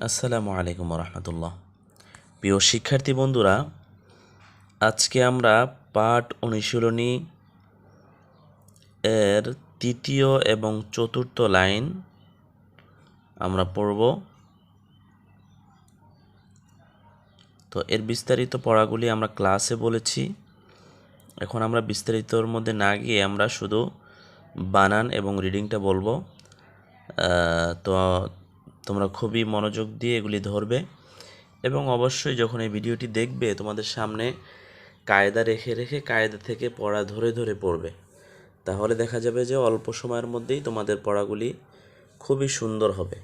আসসালামু আলাইকুম রহমতুল্লাহ প্রিয় শিক্ষার্থী বন্ধুরা, আজকে আমরা পাঠ অনুশীলনী এর তৃতীয় এবং চতুর্থ লাইন আমরা পড়ব। তো এর বিস্তারিত পড়াগুলি আমরা ক্লাসে বলেছি। এখন আমরা বিস্তারিতর মধ্যে না গিয়ে আমরা শুধু বানান এবং রিডিংটা বলব। তো তোমরা খুবই মনোযোগ দিয়ে এগুলি ধরবে এবং অবশ্যই যখন এই ভিডিওটি দেখবে, তোমাদের সামনে কায়দা রেখে রেখে কায়দা থেকে পড়া ধরে ধরে পড়বে। তাহলে দেখা যাবে যে অল্প সময়ের মধ্যেই তোমাদের পড়াগুলি খুবই সুন্দর হবে।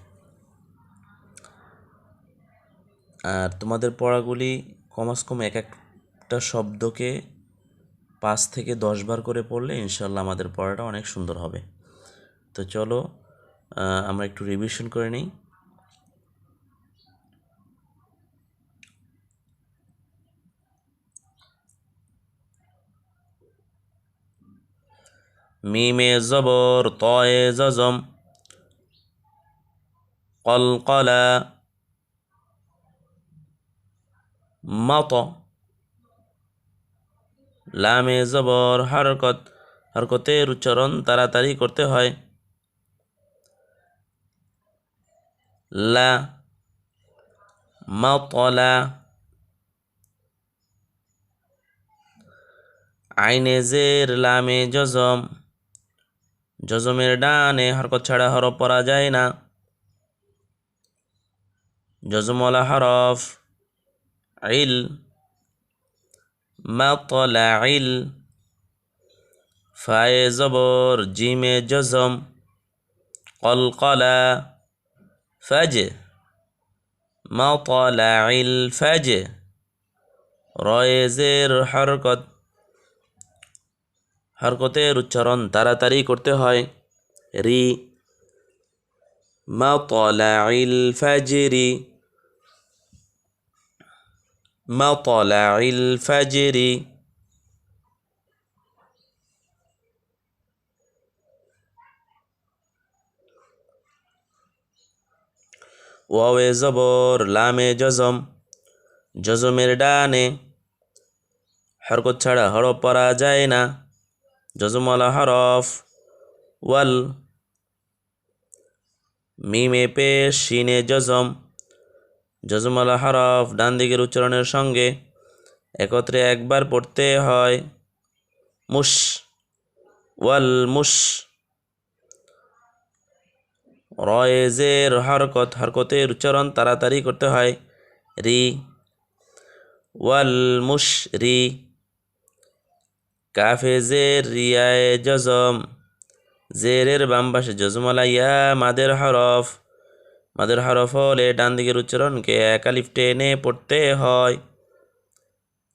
আর তোমাদের পড়াগুলি কমাস কম এক একটা শব্দকে পাঁচ থেকে দশ বার করে পড়লে ইনশাল্লাহ আমাদের পড়াটা অনেক সুন্দর হবে। তো চলো আমরা একটু রিভিশন করে নিই। মিমে জবর তয়ে জজম। কলকলা মত। লামে জবর হরকত, হরকতের উচ্চারণ তাড়াতাড়ি করতে হয়। লা মাতলা। আইনে জের, লামে জজম। জজমের ডানে হরকত ছাড়া হরফ পড়া যায় না। জজমলা হরফ ইল মাতলা ইল ফায়ে জবর জিমে জজম কলকলা ফাজ মাতলা ইল ফাজ রয়েজের হরকত হরকতের উচ্চারণ তাড়াতাড়ি করতে হয়। রি, মাতলাইল ফাজরি মাতলাইল ফাজরি, ওয়াওয়ে জবর, লামে জজম, জজমের ডানে, হরকত ছাড়া হরফ পড়া যায় না। জজমলা হরফ, ওয়াল, মিমে পেশ, শিনে জজম, জজমলা হরফ, ডান দিকের উচ্চারণের সঙ্গে একত্রে একবার পড়তে হয়, মুশ, ওয়াল, মুশ, রয়েজের হরকত, হরকতের উচ্চারণ তাড়াতাড়ি করতে হয়, রি, ওয়াল, মুশ, রি কাফে জের রিয়ায় জজম, জেরের বাম পাশে জজমলা ইয়া মাদের হরফ মাদের হরফ হলে ডান দিকের উচ্চারণকে একালিফ টেনে পড়তে হয়।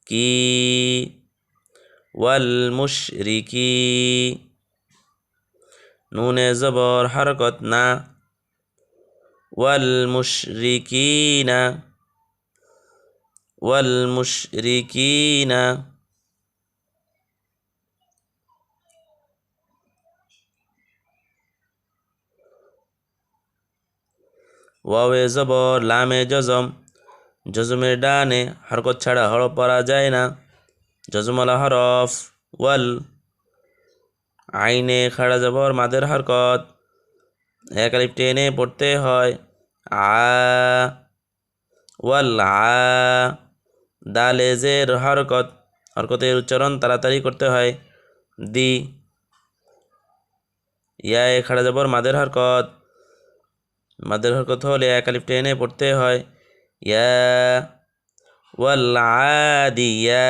কি? ওয়াল মুশরিকি, নুনে জবর হরকত না। ওয়াল মুশরিকিনা ওয়াল মুশরিকিনা। ওয়াওয়ে জবর লামে জজম। জজমের ডানে হরকত ছাড়া হরফ পড়া যায় না। জজমলা হরফ, ওয়াল। আইনে খাড়া জবর, মাদের হরকত। এক আলিফ টেনে পড়তে হয়। আ, ওয়াল, আ। দালে জের হরকত। হরকতের উচ্চারণ তাড়াতাড়ি করতে হয়। দি, ইয়ায় খাড়া জবর, মাদের হরকত। মাদের হরকত হলে এক আলিফ টেনে পড়তে হয়। ইয়া ওয়াল আদিয়া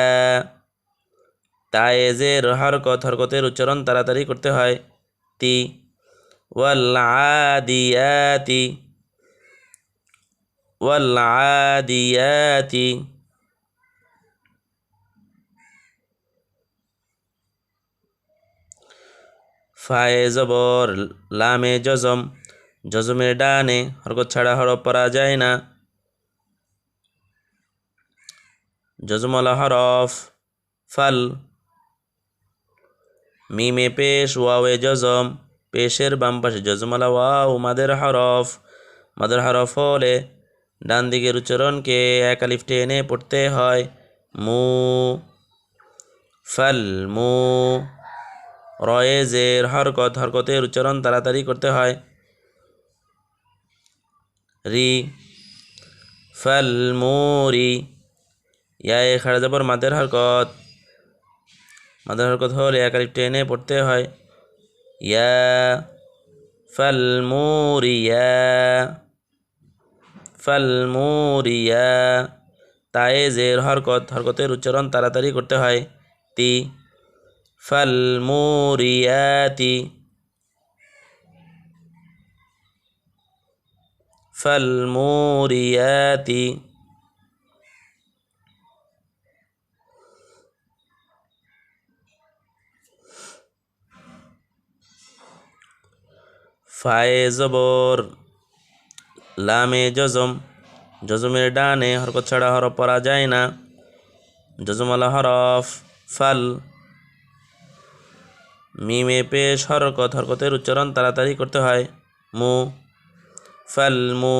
তায়েজের হরকত, হরকতের উচ্চারণ তাড়াতাড়ি করতে হয়। তি ওয়াল আদিয়াতি ওয়াল আদিয়াতি ফায়ে জবর, লামে জজম জজমের ডানে, হরকত ছাড়া হরফ পড়া যায় না। জজমলা হরফ, ফাল। মিমে পেশ, ওয়াওয়ে জজম, পেশের বাম পাশে জজমলা ওয়াও, মাদের হরফ। মাদের হরফ হলে ডান দিকের উচ্চারণকে এক আলিফ টেনে পড়তে হয়। মু, ফাল, মু। রয়ে জের, হরকত, হরকতের উচ্চারণ তাড়াতাড়ি করতে হয়। রি, ফাল মুরি, ইয়ায় খাড়া যাবর মাদের হরকত মাদের হরকত হলে এক আলিফ টেনে পড়তে হয়। ইয়া, ফাল মুরিয়া ফাল মুরিয়া তায়ে জের হরকত, হরকতের উচ্চারণ তাড়াতাড়ি করতে হয়। তি, ফাল মুরিয়াতি মুরিয়াতি ফায়ে জবর লামে জজম, জজমের ডানে হরকত ছাড়া হরফ পড়া যায় না। জজমালা হরফ, ফাল। মিমে পেশ হরকত, হরকতের উচ্চারণ তাড়াতাড়ি করতে হয়। মু ফাল মু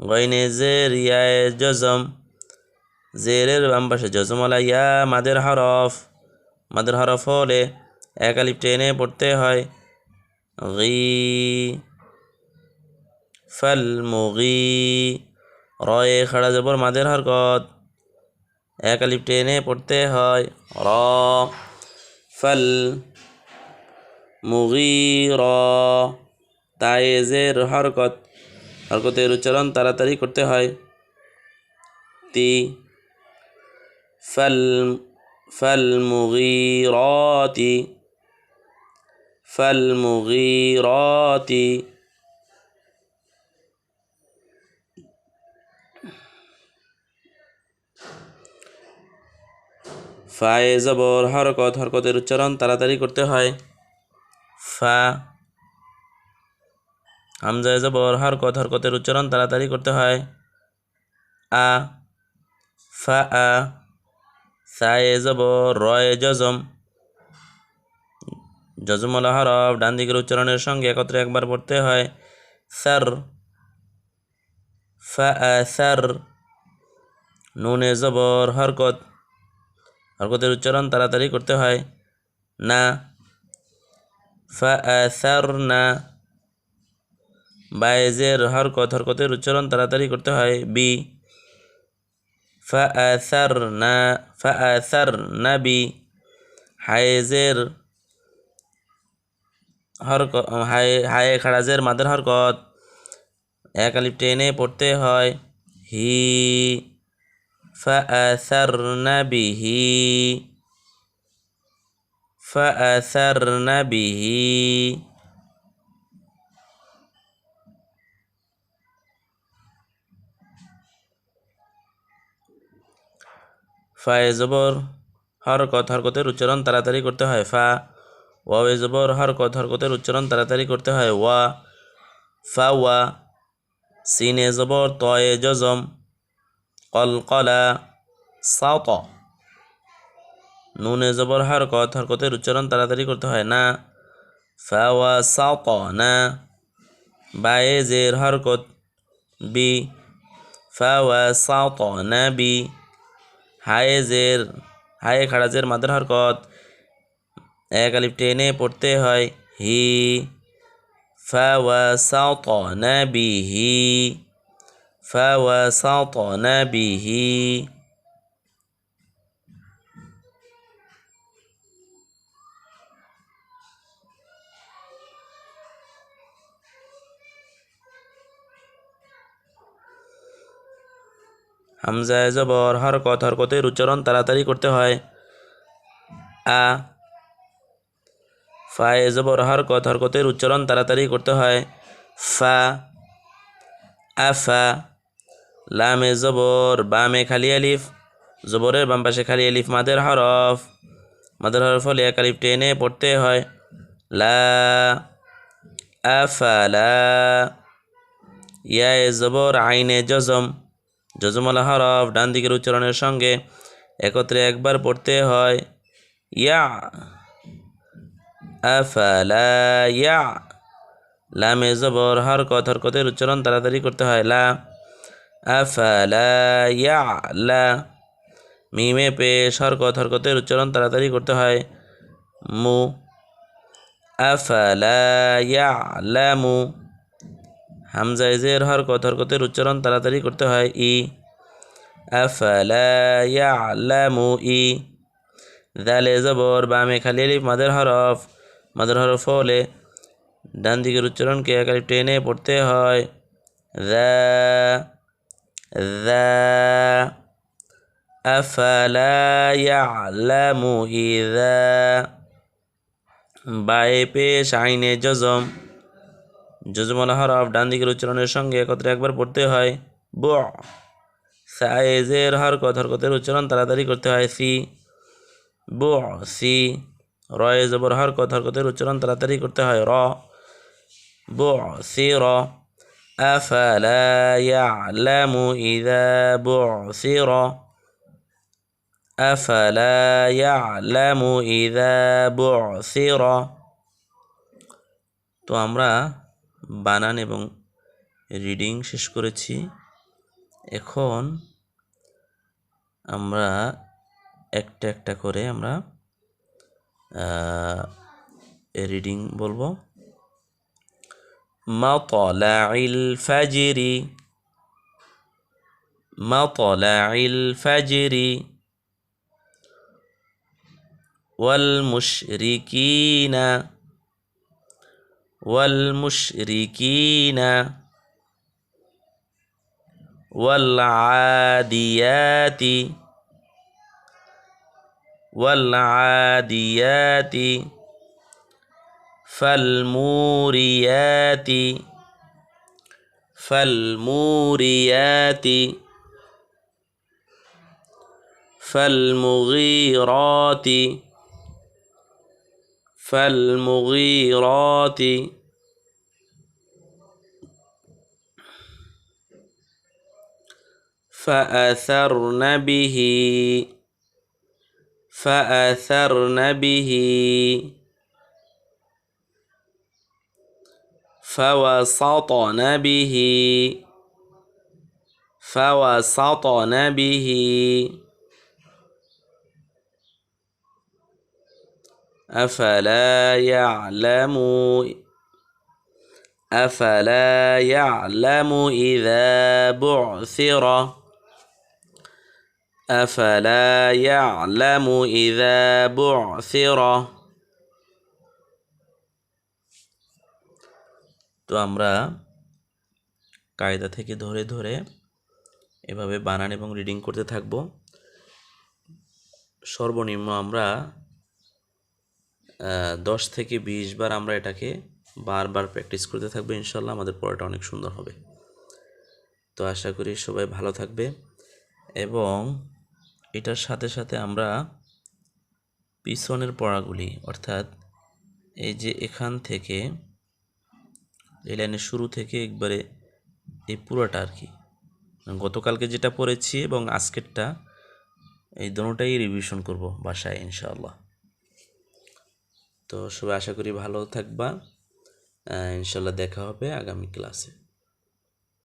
গইনে জের ইয়ায় জজম। জেরের বাম পাশে জজমালা ইয়া মাদের হরফ। মাদের হরফ হলে এক আলিফ টেনে পড়তে হয়। গি ফাল মুগি রয়ে খাড়া জবর মাদের হরকত। এক আলিফ টেনে পড়তে হয়। র ফাল মুগি র তায়েজের হরকত, হরকতের উচ্চারণ তাড়াতাড়ি করতে হয়। তি ফাল ফাল মুগিরাতি ফায়ে জবর, হরকত, হরকতের উচ্চারণ তাড়াতাড়ি করতে হয়। ফা হামজায় জবর হরকত হরকতের উচ্চারণ তাড়াতাড়ি করতে হয়। আ, ফা, আ, সায়ে জবর রয়ে জজম জজমলা হরফ ডান দিকের উচ্চারণের সঙ্গে একত্রে একবার পড়তে হয়। সার, ফা সার। নুনে জবর হরকত হরকতের উচ্চারণ তাড়াতাড়ি করতে হয়। না, ফা সার, না। বায়েজের হরকত হরকতের উচ্চারণ তাড়াতাড়ি করতে হয় বি ফা আ সার না ফা আ সার না বি হায়েজের হরক হায়ে হায়ে খাড়াজের মাদের হরকত এক আলিফ টেনে পড়তে হয় হি فأثرن به فأثرن به ফায়ে জবর হরকত হরকতের উচ্চারণ তাড়াতাড়ি করতে হয়। ফা ওয়াবে জবর হরকত হরকতের উচ্চারণ তাড়াতাড়ি করতে হয়। ওয়া, ফা, ওয়া, সিনে জবর তয়ে জজম সাউত নুনে জবর হরকত হরকতের উচ্চারণ তাড়াতাড়ি করতে হয়। না, ফা ফাওয়া সাউত না বায়ে জের হরকত বি, ফা ফাওয়া সাউত না, বি হায়ে জের হায়ে খাড়াজের মাদের হরকত এক আলিফ টেনে পড়তে হয় হি ফাওয়া সাউত না বি হি فوسطن به হামজায় জবর, হরকত, হরকতের উচ্চারণ তাড়াতাড়ি করতে হয়। আ, ফায়ে, জবর, হরকত, হরকতের উচ্চারণ তাড়াতাড়ি করতে হয়। ফা আফা লামে জবর, বামে খালি আলিফ, জবরের বাম পাশে খালি আলিফ, মাদের হরফ। মাদের হরফ হলে এক আলিফ টেনে পড়তে হয়। লা আফালা ইয়ায়ে জবর, আইনে জজম। জজমলা হরফ ডান দিকের উচ্চারণের সঙ্গে একত্রে একবার পড়তে হয়। ইয়া। আফালা ইয়া। লামে জবর হরকত হরকতের উচ্চারণ তাড়াতাড়ি করতে হয়। লা। আফালা ইয়ালা মিমে পেশ হরকত হরকতের উচ্চারণ তাড়াতাড়ি করতে হয়। মু। আফালা ইয়ালামু হামজা ইজের হরকত হরকতের উচ্চারণ তাড়াতাড়ি করতে হয় ই। আফালা ইয়ালামু ই। দালে জবর, বামে খালি আলিফ মাদের হরফ। মাদের হরফ হলে ডান দিকের উচ্চারণকে একালি টেনে পড়তে হয়। দা দা বায়ে পেশ, আইনে জজম। জজমল হরফ ডান দিকের উচ্চারণের সঙ্গে একত্রে একবার পড়তে হয় ব সাইজের হরকত হরকতের উচ্চারণ তাড়াতাড়ি করতে হয় সি ব সি রয়ে জবর হরকত হরকতের উচ্চারণ তাড়াতাড়ি করতে হয় র ব সি র أفلا يعلم إذا بعثر أفلا يعلم إذا بعثر তো আমরা বানান এবং রিডিং শেষ করেছি। এখন আমরা একটা একটা করে আমরা রিডিং বলব। মাতলাইল ফাজিরি মাতলাইল ফাজিরি, ওয়াল মুশরিকিনা। والمشركين والعاديات والعاديات فالموريات فالموريات فالمغيرات فالمغيرات فأثرن به فأثرن به فوسطن به فوسطن به. أفلا يعلم أفلا يعلم إذا بعثر أفلا يعلم إذا بعثر তো আমরা কায়দা থেকে ধরে ধরে এভাবে বানান এবং রিডিং করতে থাকব সর্বনিম্ন আমরা দশ থেকে বিশ বার আমরা এটাকে বারবার প্র্যাকটিস করতে থাকব, ইনশাল্লাহ আমাদের পড়াটা অনেক সুন্দর হবে। তো আশা করি সবাই ভালো থাকবে এবং এটার সাথে সাথে আমরা পিছনের পড়াগুলি, অর্থাৎ এই যে এখান থেকে এই লাইনের শুরু থেকে একবারে এই পুরোটা আর কি গতকালকে যেটা পড়েছি এবং আজকেরটা, এই দুটোটাই রিভিশন করব বাসায় ইনশাআল্লাহ তো সবাই আশা করি ভালো থাকবা। ইনশাল্লাহ দেখা হবে আগামী ক্লাসে।